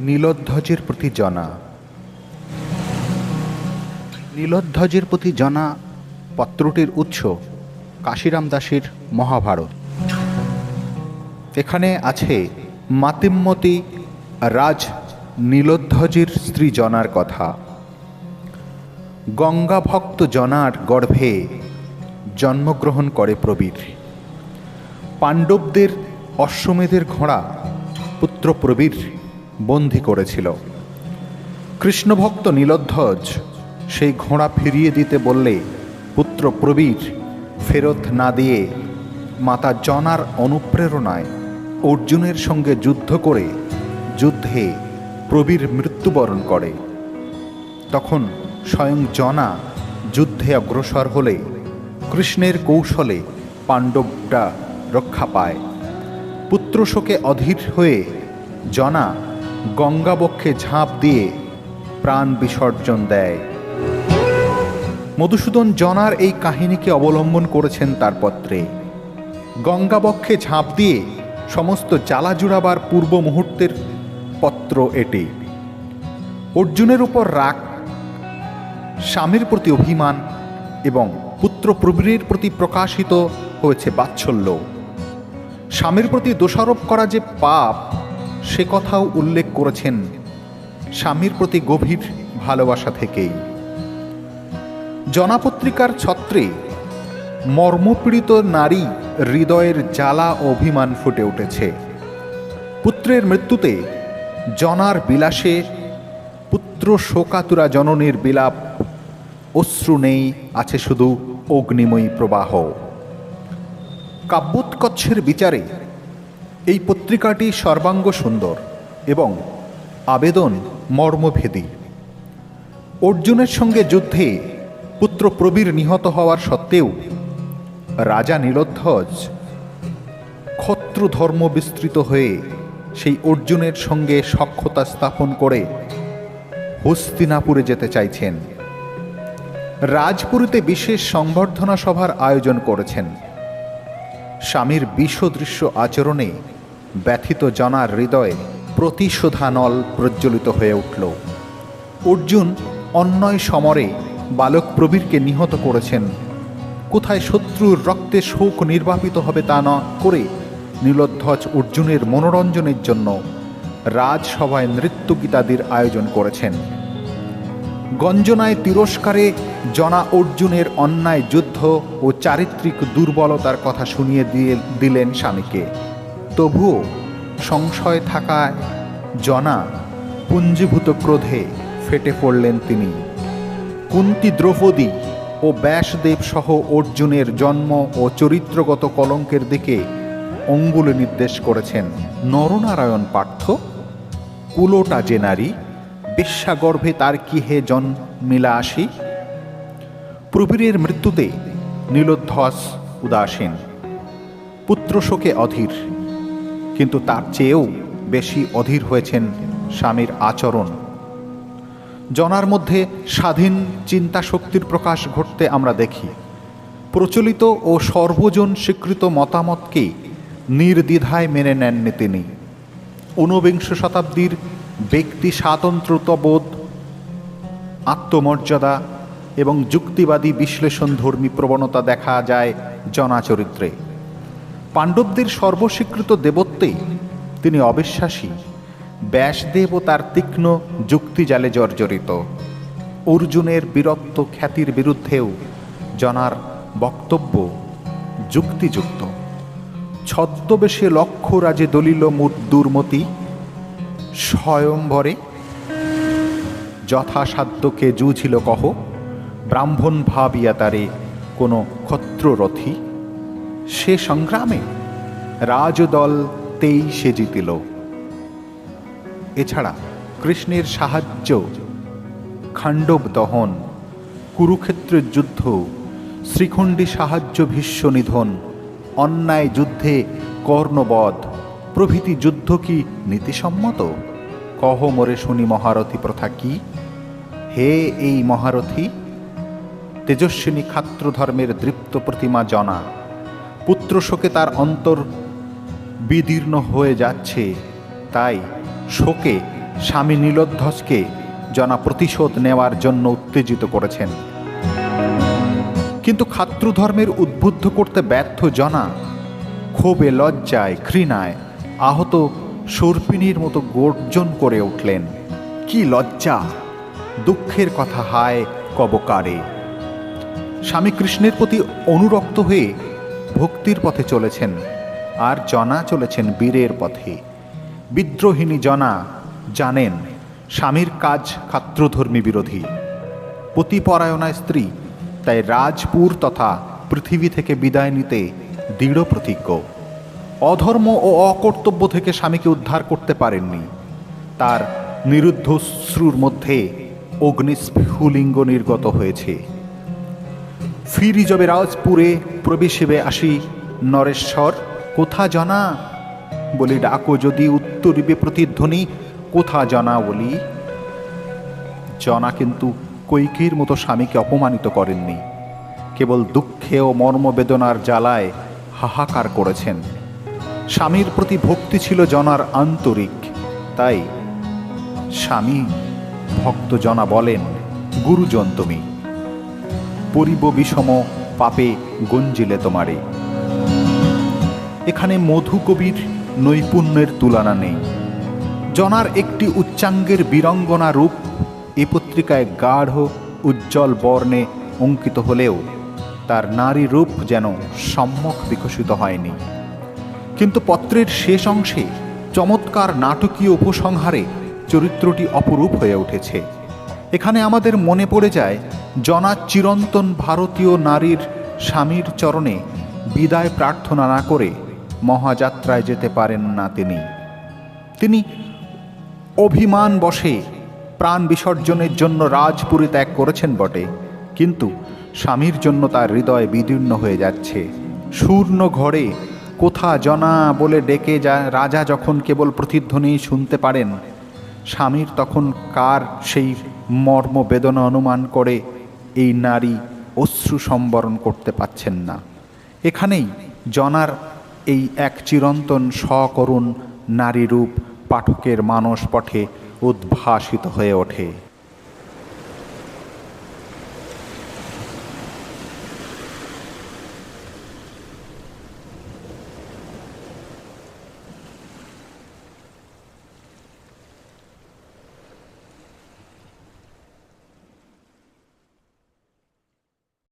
নীলোধ্বজের প্রতি জনা। নীলোধ্বজের প্রতি জনা পত্রটির উৎস কাশিরাম দাসের মহাভারত। এখানে আছে মাতিম্মতি রাজ নীলোধ্বজের স্ত্রী জনার কথা। গঙ্গা ভক্ত জনার গর্ভে জন্মগ্রহণ করে প্রবীর। পাণ্ডবদের অশ্বমেধের ঘোড়া পুত্র প্রবীর। বন্দি করেছিল। কৃষ্ণভক্ত নীলধ্বজ সেই ঘোড়া ফিরিয়ে দিতে বললে, পুত্র প্রবীর, ফেরত না দিয়ে মাতা জনার অনুপ্রেরণায় অর্জুনের সঙ্গে যুদ্ধ করে যুদ্ধে প্রবীর মৃত্যুবরণ করে। তখন স্বয়ং জনা যুদ্ধে অগ্রসর হলে কৃষ্ণের কৌশলে পাণ্ডবরা রক্ষা পায়। পুত্রশোকে অধীর হয়ে জনা গঙ্গাবক্ষে ঝাঁপ দিয়ে প্রাণ বিসর্জন দেয়। মধুসূদন জনার এই কাহিনীকে অবলম্বন করেছেন তার পত্রে। গঙ্গাবক্ষে ঝাঁপ দিয়ে সমস্ত জ্বালা জুড়াবার পূর্ব মুহূর্তের পত্র এটি। অর্জুনের উপর রাগ, স্বামীর প্রতি অভিমান এবং পুত্র প্রবীরের প্রতি প্রকাশিত হয়েছে বাৎসল্য। স্বামীর প্রতি দোষারোপ করা যে পাপ সে কথাও উল্লেখ করেছেন স্বামীর প্রতি গভীর ভালোবাসা থেকেই। জনাপত্রিকার ছত্রে মর্মপীড়িত নারী হৃদয়ের জ্বালা অভিমান ফুটে উঠেছে। পুত্রের মৃত্যুতে জনার বিলাসে পুত্র শোকাতুরা জননীর বিলাপ অশ্রু নেই, আছে শুধু অগ্নিময়ী প্রবাহ। কাব্যোৎকচ্ছের বিচারে এই পত্রিকাটি সর্বাঙ্গ সুন্দর এবং আবেদন মর্মভেদী। অর্জুনের সঙ্গে যুদ্ধে পুত্র প্রবীর নিহত হওয়ার সত্ত্বেও রাজা নীলোধ্বজ ক্ষত্র ধর্ম বিস্তৃত হয়ে সেই অর্জুনের সঙ্গে সক্ষতা স্থাপন করে হস্তিনাপুরে যেতে চাইছেন। রাজপুরীতে বিশেষ সংবর্ধনা সভার আয়োজন করেছেন। স্বামীর বিষদৃশ্য আচরণে ব্যথিত জনার হৃদয়ে প্রতিশোধানল প্রজ্বলিত হয়ে উঠল। অর্জুন অন্যয় সমরে বালক প্রবীরকে নিহত করেছেন। কোথায় শত্রুর রক্তে শোক নির্বাপিত হবে তা না করে নীলোধ্বজ অর্জুনের মনোরঞ্জনের জন্য রাজসভায় নৃত্য গীতাদির আয়োজন করেছেন। গঞ্জনায় তিরস্কারে জনা অর্জুনের অন্যায় যুদ্ধ ও চারিত্রিক দুর্বলতার কথা শুনিয়ে দিয়ে দিলেন স্বামীকে। তবুও সংশয় থাকায় জনা পুঞ্জীভূত ক্রোধে ফেটে পড়লেন তিনি। কুন্তি দ্রৌপদী ও ব্যাসদেব সহ অর্জুনের জন্ম ও চরিত্রগত কলঙ্কের দিকে অঙ্গুলে নির্দেশ করেছেন। নরনারায়ণ পার্থ, কুলোটা যে নারী বেশ্যাগর্ভে তার কি হে জন্মিলা আসি প্রবীরের মৃত্যুতে নীলোধ্বস উদাসীন, পুত্রশোকে অধীর। কিন্তু তার চেয়েও বেশি অধীর হয়েছেন স্বামীর আচরণ। জনার মধ্যে স্বাধীন চিন্তা শক্তির প্রকাশ ঘটতে আমরা দেখি। প্রচলিত ও সর্বজন স্বীকৃত মতামতকে নির্দ্বিধায় মেনে নেননি তিনি। ঊনবিংশ শতাব্দীর ব্যক্তি স্বাতন্ত্র্যবোধ, আত্মমর্যাদা এবং যুক্তিবাদী বিশ্লেষণধর্মী প্রবণতা দেখা যায় জনাচরিত্রে। পাণ্ডবদের সর্বস্বীকৃত দেবত্বে তিনি অবিশ্বাসী, ব্যাসদেব ও তার তীক্ষ্ণ যুক্তিজালে জর্জরিত। অর্জুনের বীরত্ব খ্যাতির বিরুদ্ধেও জনার বক্তব্য যুক্তিযুক্ত। ছদ্মবেশে লক্ষ্য রাজে দলিল মূর দুর্মতি স্বয়ম্বরে যথাসাধ্যকে জুঝিল কহ, ব্রাহ্মণ ভাবিয়া তারে কোনো ক্ষত্ররথী। সে সংগ্রামে রাজদল তেই সে জিতিল। এছাড়া কৃষ্ণের সাহায্য, খাণ্ডব দহন কুরুক্ষেত্রের যুদ্ধ, শ্রীখণ্ডী সাহায্য ভীষ্ম নিধন, অন্যায় যুদ্ধে কর্ণবধ, প্রভৃতি যুদ্ধ কি নীতিসম্মত? কহ মোরে শুনি মহারথী প্রথা কি? হে এই মহারথী, তেজস্বিনী খাত্র ধর্মের দৃপ্ত প্রতিমা জনা। পুত্র শোকে তার অন্তর বিদীর্ণ হয়ে যাচ্ছে। তাই শোকে স্বামী নীলোধ্বজকে জনা প্রতিশোধ নেওয়ার জন্য উত্তেজিত করেছেন। কিন্তু খাত্রধর্মের উদ্বুদ্ধ করতে ব্যর্থ জনা ক্ষোভে, লজ্জায়, ঘৃণায় আহত সর্পিনীর মতো গর্জন করে উঠলেন, কি লজ্জা! দুঃখের কথা হায় কবকারে! স্বামী কৃষ্ণের প্রতি অনুরক্ত হয়ে ভক্তির পথে চলেছেন আর জনা চলেছেন বীরের পথে। বিদ্রোহিণী জনা জানেন স্বামীর কাজ খাত্রধর্মী বিরোধী। পতিপরায়ণা স্ত্রী, তাই রাজপুর তথা পৃথিবী থেকে বিদায় নিতে দৃঢ় প্রতিজ্ঞ। অধর্ম ও অকর্তব্য থেকে স্বামীকে উদ্ধার করতে পারেননি। তার নিরুদ্ধ শ্রুর মধ্যে অগ্নিস্ফুলিঙ্গ নির্গত হয়েছে। ফিরি যবে রাজপুরে প্রবেশিবে আসি, নরেশ্বর, কোথা জানা? বলি, ডাকো যদি উত্তরিবে প্রতিধ্বনি, কোথা জানা? বলি, জনা কিন্তু কৈকির মতো স্বামীকে অপমানিত করেননি। কেবল দুঃখে ও মর্মবেদনার জ্বালায় হাহাকার করেছেন। স্বামীর প্রতি ভক্তি ছিল জনার আন্তরিক, তাই স্বামী ভক্ত জনা বলেন, গুরুজন তুমি। পরিব বিষম পাপে গঞ্জিলে তোমারে। এখানে মধু কবির নৈপুণ্যের তুলনা নেই। জনার একটি উচ্চাঙ্গের বীরঙ্গনা রূপ এ পত্রিকায় গাঢ়, উজ্জ্বল বর্ণে অঙ্কিত হলেও তার নারী রূপ যেন সম্যক বিকশিত হয়নি। কিন্তু পত্রের শেষ অংশে চমৎকার নাটকীয় উপসংহারে চরিত্রটি অপরূপ হয়ে উঠেছে। এখানে আমাদের মনে পড়ে যায় জনা চিরন্তন ভারতীয় নারীর স্বামীর চরণে বিদায় প্রার্থনা না করে মহাযাত্রায় যেতে পারেন না তিনি। তিনি অভিমান বশে প্রাণ বিসর্জনের জন্য রাজপুরী ত্যাগ করেছেন বটে, কিন্তু স্বামীর জন্য তার হৃদয় বিদীর্ণ হয়ে যাচ্ছে। শূর্ণ ঘরে কোথা জনা বলে ডেকে যা রাজা যখন কেবল প্রতিধ্বনি শুনতে পারেন, স্বামীর তখন কার সেই মর্ম বেদনা অনুমান করে এই নারী অশ্রু সম্বরণ করতে পাচ্ছেন না। এখানেই জনার এই এক চিরন্তন সকরুণ নারী রূপ পাঠকের মানস পটে উদ্ভাসিত হয়ে ওঠে।